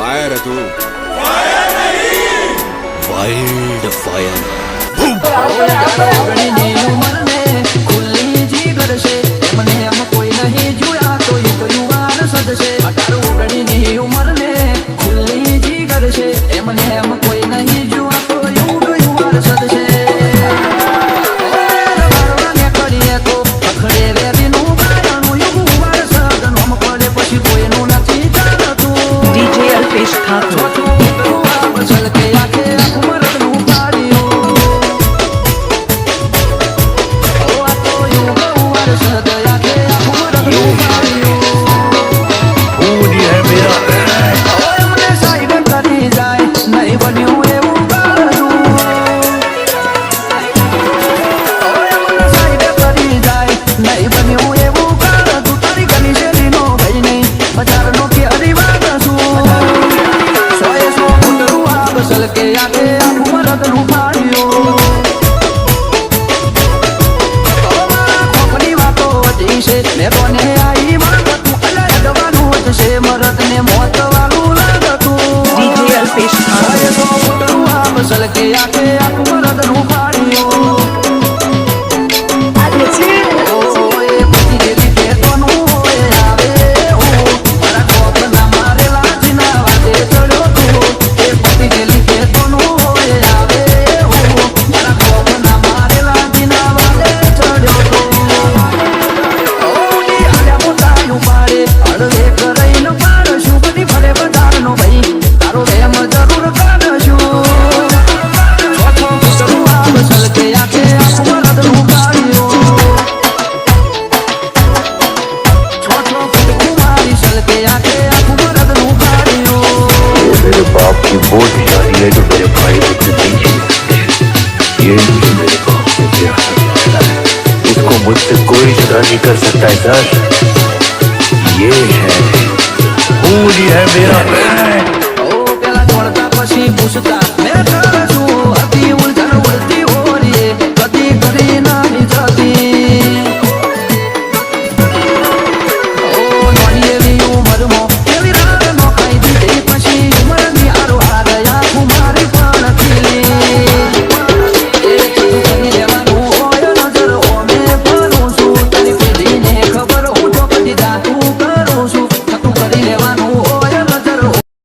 Fire હતું wild fire ખુલ્લી છે એમને એમ કોઈ નહીં જોયા તો એ તો યુવાન સદશે અઢાર ઓગણીની ખુલ્લી છે એમને એમ કોઈ નહીં જોયા તો યુગ યુવાન સદશે পেশ থাকুন ફૂટનું આ બસલ કે આગે આખું મરદનું પાડ્યું છે મેં કોને આઈ માગતું અલા અડવાનું વધશે મરદને મોત લાગતું આખું वो यारी है जो मेरे भाई को नहीं छू सकते ये मुझे मेरे बाप करता है, इसको मुझसे कोई जुदा नहीं कर सकता है, सर। ये है पूरी है मेरा ओ पेला छोड़ता पशी पूछता मैं कर